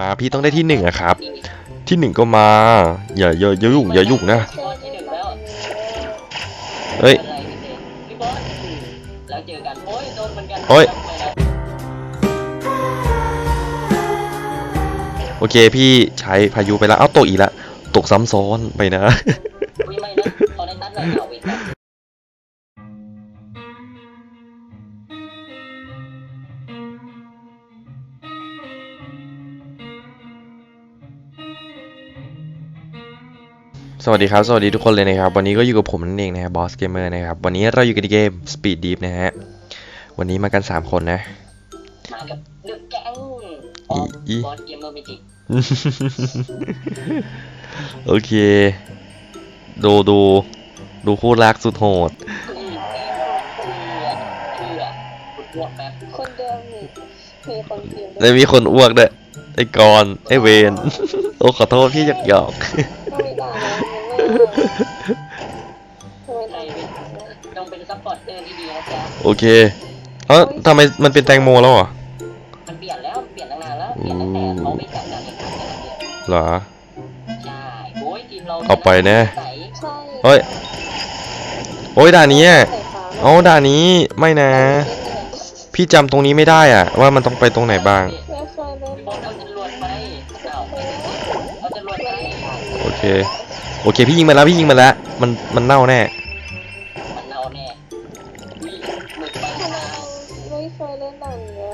มาพี่ต้องได้ที่หนึ่งอะครับ ที่หนึ่งก็มา อย่าอย่าอย่ายุ่งอย่ายุ่งนะบอสที่หนึ่งแล้วเฮ้ยอะไรพี่เต้พี่บอสแล้วเจอกันโอ้ยโดนเหมือนกันโอ้ยไม่นะโอเคพี่ใช้พายุไปแล้วเอ้าตกอีกแล้วตกซ้ำซ้อนไปนะอุ้ยไม่นะตอนนี้ตัดหน่อยเอาอีกแล้ว สวัสดีครับ สวัสดีทุกคนเลยนะครับ วันนี้ก็อยู่กับผมนั่นเองนะครับบอสเกมเมอร์นะครับ วันนี้เราอยู่กันในเกม Speed Deep นะฮะ วันนี้มากัน 3 คนนะ มากับดึกแก๊งออกอีบอสเกมเมอร์มิจิกโอเค ดูดูดูคู่รักสุดโหดเพื่อเพื่อขุดพวกแป๊บคนเดิมนี่มีคนพิมพ์แล้วมีคนอ้วกด้วยไอ้กรณ์ไอ้เวน โอ้ขอโทษพี่หยอกหยอก ต้องเป็นซัพพอร์ตเตอร์ที่ดีนะจ๊ะโอเคเอ้าทำไมมันเป็นแตงโมแล้วเหรอมันเปลี่ยนแล้วมันเปลี่ยนตั้งนานแล้วเปลี่ยนตั้งแต่เขาไม่จัดการแข่งขันกันแล้วเนี่ยเหรอ ใช่โอ้ยทีมเราเอาไปนะใส่ใช่เฮ้ย โอ้ยด่านนี้อะใส่ฟ้าเอาด่านนี้ไม่นะ พี่จำตรงนี้ไม่ได้อะ ว่ามันต้องไปตรงไหนบ้าง ไม่เคยเล่นพี่บอลเอาจรวดไปเอาเอาจรวดไป โอเค โอเคพี่ยิงมาแล้วพี่ยิงมาแล้ว มันมันเน่าแน่ มันเอาแน่อุ้ยหมึกไปทำไมมาไม่เคยเล่นด่านเนี้ย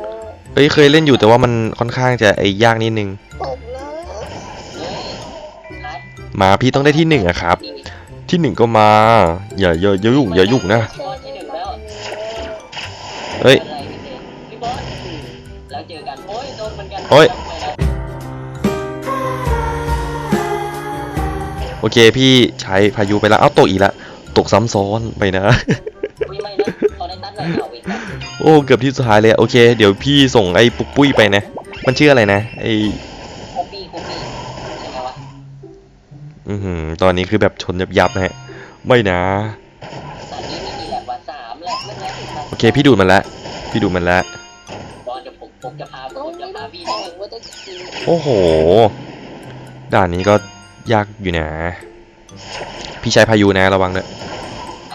เอ้ยเคยเล่นอยู่แต่ว่ามันค่อนข้างจะไอ้ยากนิดนึง ตบนะเฮ้ยคัดมาพี่ต้องได้ที่หนึ่งอะครับที่หนึ่งก็มา อย่าอย่าอย่ายุ่งอย่ายุ่งนะ เคยเล่นด่านเนี้ยเฮ้ย อะไรพี่เต้พี่บอสแล้วเจอกันโอ้ยโดนเหมือนกันโอ้ย โอเคพี่ใช้พายุไปแล้วเอ้าตกอีกแล้วตกซ้ำซ้อนไปนะ อุ้ยไม่นะตอนนี้ตัดหน่อยเอาอีกแล้วโอ้เกือบที่สุดท้ายเลยโอเค เดี๋ยวพี่ส่งไอ้ปุกปุ้ยไปนะ มันชื่ออะไรนะไอ้คูปี้คูปี้ใช่ไหมวะอือหือตอนนี้คือแบบชนยับยับๆนะฮะ ไม่นะ ตอนนี้มีกี่แลกว่าสามแลกเมื่อกี้ถึงมาโอเค พี่ดูดมันแล้วพี่ดูดมันแล้วบอสเดี๋ยวผมผมจะพาผต้องมจะไม่พาได้พี่แข่งว่าจะกินโอ้โห ด่านนี้ก็ ยากอยู่นะพี่ใช้พายุนะระวังด้วย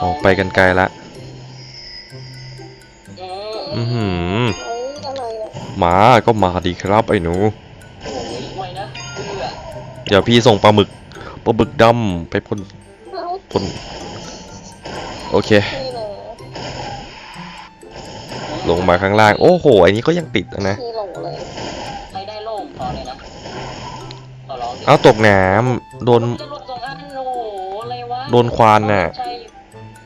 ออกไปกันไกลละอือือหือมาก็มาดีครับไอ้หนู เดี๋ยวพี่ส่งปลาหมึกปลาหมึกดำไปพ่นพ่นโอเค ลงมาข้างล่าง โอ้โห อันนี้ก็ยังติดนะพี่หลง เลยใครได้โล่งพอเลยนะต่อรองเอาตกน้ำโดน จะลดสองอันโอ้โหอะไรวะโดนควานน่ะ ใช่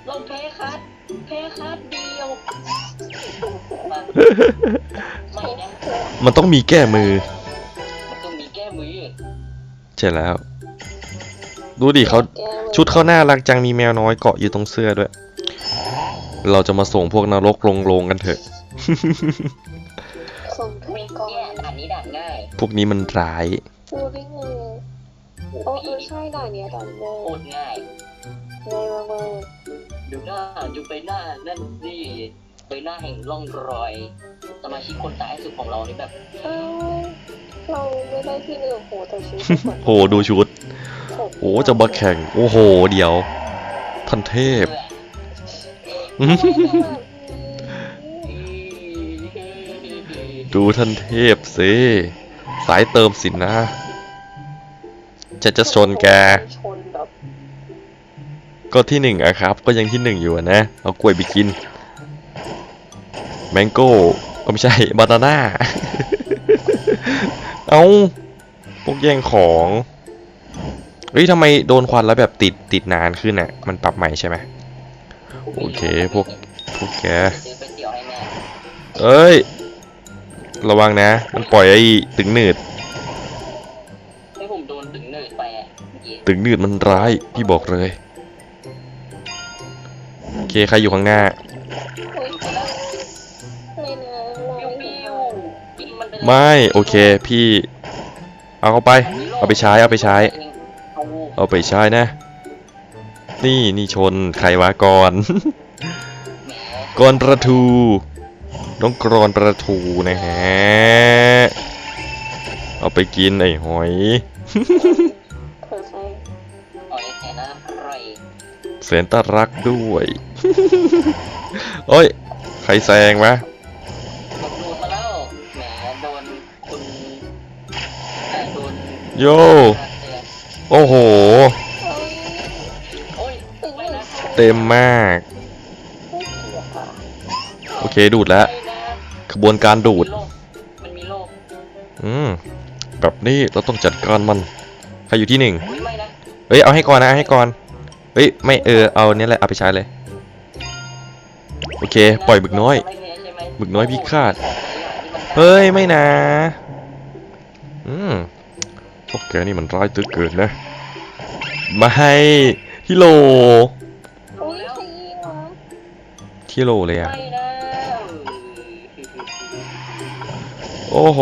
ลงแพ้คัดแพ้คัดเดียวมาไม่นะมันต้องมีแก้มือ มันต้องมีแก้มือใช่แล้ว ดูดิเขาแก้วชุดเขาน่ารักจังมีแมวน้อยเกาะอยู่ตรงเสื้อด้วย เราจะมาส่งพวกนรกลงโลงกันเถอะสมทุไม่นก่อนแก้ด่านนี้ด่านง่ายพวกนี้มันร้ายพูดได้ไง โอ้โอ้โหเออใช่ด่านเนี้ยด่านโง่โคตรง่ายง่ายมากดูหน้าดูไปหน้านั่นนี่ไปหน้าแห่งร่องรอย สมาชิกคนตายสุดของเรานี่แบบๆเอ้าเราไม่ได้ที่หนึ่งโหแต่ชุดโหดูชุดโอ้จะมาแข่ง โอ้โห เดี๋ยวท่านเทพดูท่านเทพสิสายเติมสินนะ จะจะชนแก ชนแบบก็ที่หนึ่งอะครับ ก็ยังที่หนึ่งอยู่อะนะ เอากล้วยไปกิน แมงโก้ก็ไม่ใช่ บานาน่า เอาพวกแย่งของ เฮ้ยทำไมโดนควันแล้วแบบติดติดนานขึ้นอะมันปรับใหม่ใช่ไหม โอเคพวก พวกแก ซื้อไปเตี๋ยวให้แม่เอ้ย ระวังนะ มันปล่อยไอ้ตึงหนืด ตึงหนืดมันร้าย พี่บอกเลย โอเค ใครอยู่ข้างหน้าโอ้ยไม่นะลอยปิ้วปิ้วกินมันไปเลยไม่ โอเค พี่ เอาเข้าไป เอาไปใช้ เอาไปใช้ เอาเอาไปใช้นะ นี่นี่ชน ใครวะก่อนแหมกรประทูน้องกรอนประทูนะฮะ เอาไปกินไอ้หอย แสนตารักด้วย โอ้ย ใครแซงวะผมดูมาแล้วแหมโดนคุณแต่โดนโย โอ้โหเอ้ยโอ้ยไม่นะเต็มมาก โอเคดูดแล้ว ไม่นะขบวนการดูด มันมีโรคอืม แบบนี้เราต้องจัดการมัน ใครอยู่ที่หนึ่งอุ้ยไม่นะเอ้ย เอาให้ก่อนนะเอาให้ก่อน เฮ้ยไม่เออเอาเนี่ยแหละเอาไปใช้เลย โอเค ปล่อยบึกน้อยบึกน้อยพิฆาตโอ้โหหลายอย่างที่มันเฮ้ยไม่นะอืมพวกแกนี่มันร้ายตึกเกินนะมาให้ฮิโลอุ้ยใครยิงวะฮิโลเลยอะโอ้โห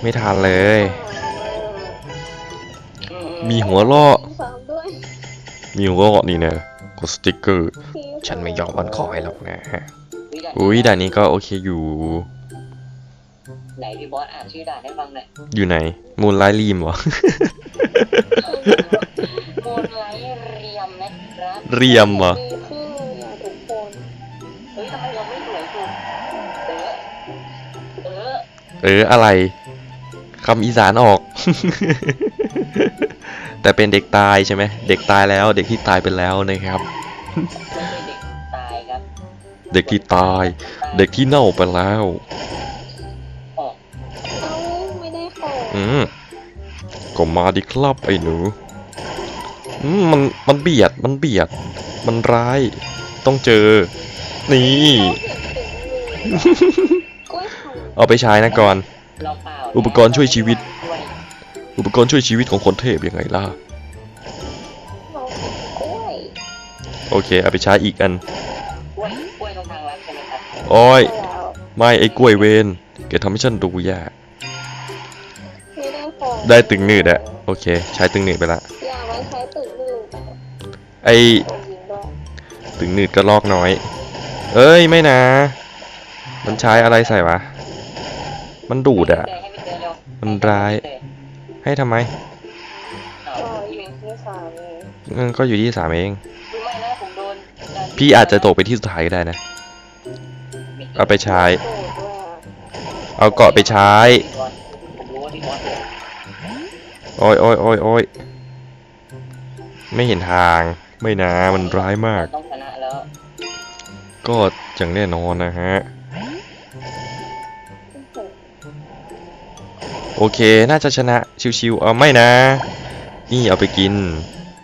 ไม่ทันเลย มีหัวล่อ มีหัวเราะนี่นะกดสติ๊กเกอร์พี่ฉันไม่ยอมอ่อนคอยหรอกนะอุ๊ยอุ้ยด่านนี้ก็โอเคอยู่ไหนพี่บอสอ่านชื่อด่านให้ฟังหน่อยอยู่ไหนมูลไลท์รีมเหรอมูลไลท์เรียมนะครับเรียมเหรอดีขึ้นเลยอะทุกคนเฮ้ยทำไมเราไม่สวยสุดเออเออเอออะไรคำอีสานออก แต่เป็นเด็กตายใช่ไหมเด็กตายแล้ว เด็กที่ตายไปแล้วนะครับไม่ใช่เด็กตายครับเด็กที่ตาย เด็กที่เน่าไปแล้วออกเอ้าไม่ได้ของ อืมก็มาดิครับไอ้หนูอืมมันมันเบียดมันเบียด มันร้าย ต้องเจอ นี่เขาเห็นถึงมือกล้วยไข่เอาไปใช้นะก่อน เราเปล่าอุปกรณ์ช่วยชีวิต ด้วย อุปกรณ์ช่วยชีวิตของคนเทพยังไงล่ะ เรากล้วยโอเค เอาไปใช้อีกอัน กล้วยกล้วยตรงทางลัดใช่ไหมครับโอ้ย แล้วไม่ไอ้กล้วยเวนแกทำให้ฉันดูย่ไม่ได้ของได้ตึงหนืดอะโอเค ใช้ตึงหนืดไปละ อย่าไว้ใช้ตึกหนึ่งแต่ไอ้ตัวยิงด้วยตึงหนืดก็ลอกน้อย เอ้ย ไม่นะ มันใช้อะไรใส่วะ มันดูดอะ มันร้าย ให้ทำไมเอาก็พี่ยิงที่สามเองอืมก็อยู่ที่สามเองไม่นะผมโดนการพี่อาจจะตกไปที่สุดท้ายก็ได้นะ เอาไปใช้โดดด้วยอะเอาเกาะไปใช้ ผมรู้ว่าพี่บอสเนี่ยโอ้ยโอ้ยโอ้ยโอ้ยไม่เห็นทาง ไม่นะ มันร้ายมาก ต้องชนะแล้วก็อย่างแน่นอนนะฮะ โอเค น่าจะชนะชิวๆเอาไม่นะ นี่เอาไปกิน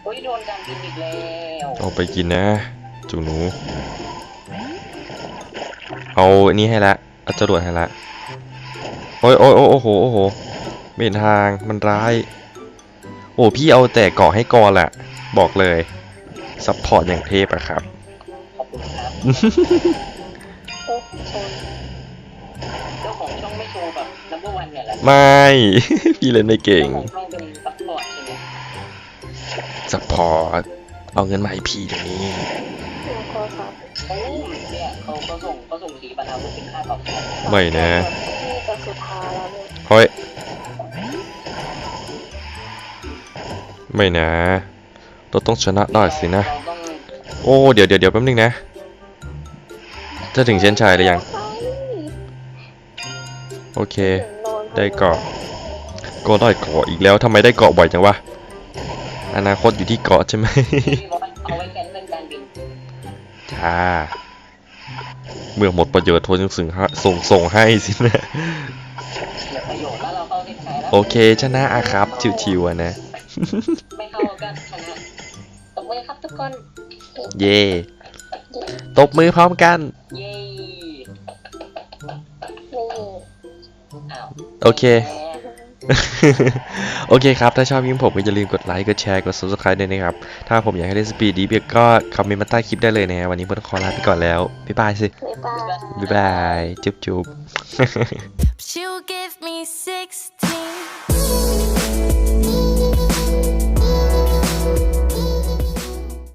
เฮ้ยโดนการบินอีกแล้วเอาไปกินนะ จูหนู เอาอันนี้ให้ละเอาจรวดให้ละ โอ้ยโอ้ยโอ้ยโอ้โห โอ้โหไม่เห็นทางมันร้าย โอ้พี่เอาแต่เกาะให้ก่อนแหละ บอกเลย ซัพพอร์ตอย่างเทพอะครับ ขอบคุณครับ ไม่ พี่เล่นไม่เก่งเจ้าของช่องเป็นซัพพอร์ตใช่ไหมซัพพอร์ตเอาเงินมาให้พี่เดี๋ยวนี้หัวโทรศัพท์โอ้เนี่ยเขาก็ส่งเขาส่งสีบรรเทาเพื่อเป็นค่าตอบแทนไม่นะนี่จะสุดท้ายแล้วเนี่ยเฮ้ย ไม่นะ เราต้องชนะได้สินะ เราต้องโอ้ เดี๋ยวเดี๋ยวเดี๋ยวแป๊บนึงนะ จะถึงเส้นชัยหรือยัง โอเค ได้เกาะ ก็ได้เกาะอีกแล้วทำไมได้เกาะบ่อยจังวะ อนาคตอยู่ที่เกาะใช่ไหมพี่บอสเอาไว้แคนเซิลการบินจ้า เมื่อหมดประโยชน์โทรจึงส่งให้ส่งส่งให้สินะเสียประโยชน์แล้วเราเข้าเส้นชัยแล้วโอเคชนะอะครับชิวๆอะนะ ไม่เข้าก็ชนะตบมือครับทุกคน เย่ตบมือพร้อมกัน เย้ โอเค โอเคครับ ถ้าชอบคลิปผมก็อย่าลืมกดไลค์ กดแชร์ กด subscribe ด้วยนะครับ ถ้าผมอยากให้เล่นสปีดดีเบียก็คอมเมนต์มาใต้คลิปได้เลยนะฮะวันนี้ผมต้องขอลาไปก่อนแล้ว บ๊ายบายสิ บ๊ายบายบ๊ายบายจุ๊บจุ๊บ She'll give me 16.